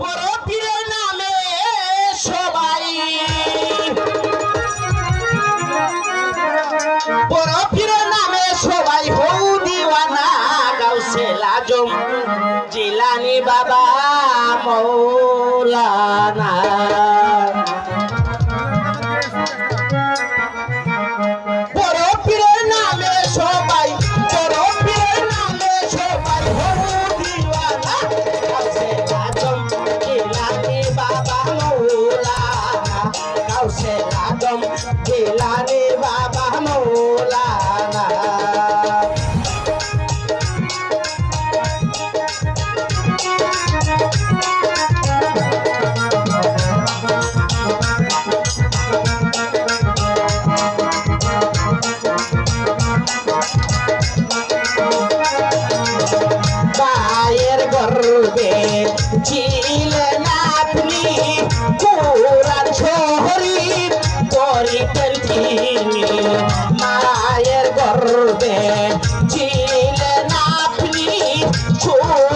পরপীরের নামে সবাই। পরপীরের নামে সবাই হৌ দিওয়ানা গাউসে লাজম। জিলানি বাবা মৌলানা।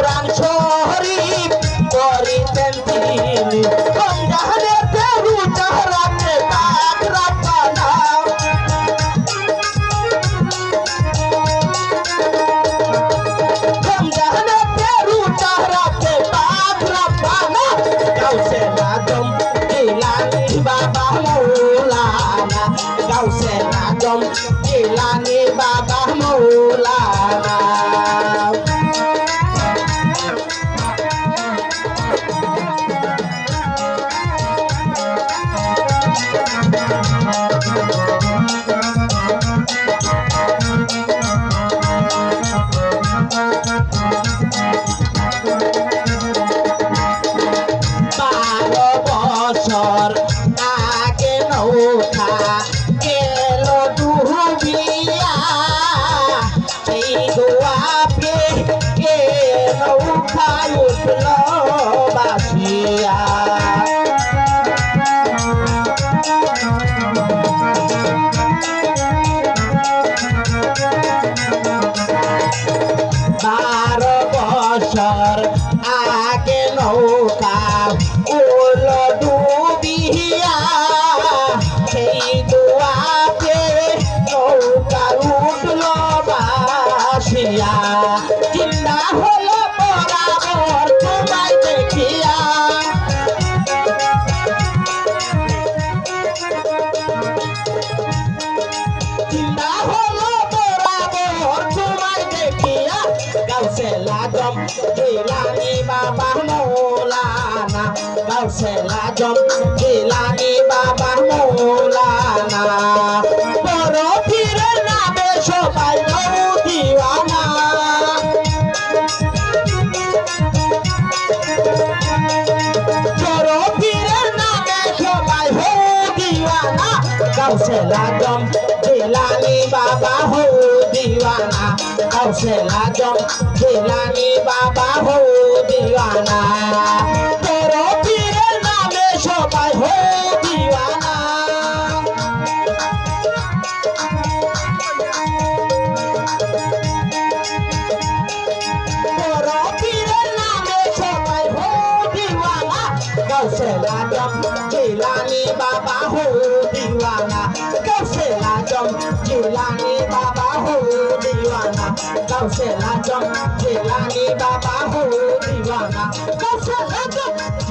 পুরান শহরীর পরিতেন তিনি। রমজানের পেরু চাহরাতে পাক রাব্বানা রমজানে পেরু চাহরাতে পাক রাব্বানা গাউসে নাজম জিলানি বাবা মৌলানা। গাউসে নাজম জিলানি বাবা মৌলানা। দোয়াকে কে নৌকা উঠল বাসিয়া বারো বছর চিন্তা হলো বরাবর তোমায় দেখিয়া গাউসে লাজম জিলানি বাবা মৌলানা গাউসে লাজম জিলানি বাবা মৌলানা। বড় পীরের নামে সবাই নৌ দিওয়ানা। বড় পীরের বাবা হো দিওয়ানা। বড় পীরের নামে সবাই হো দিওয়ানা। বড় পীরের নামে সবাই হো দিওয়ানা। লাজম জিলানি বাবা হো দিওয়ানা গাউসে লাজম জিলানি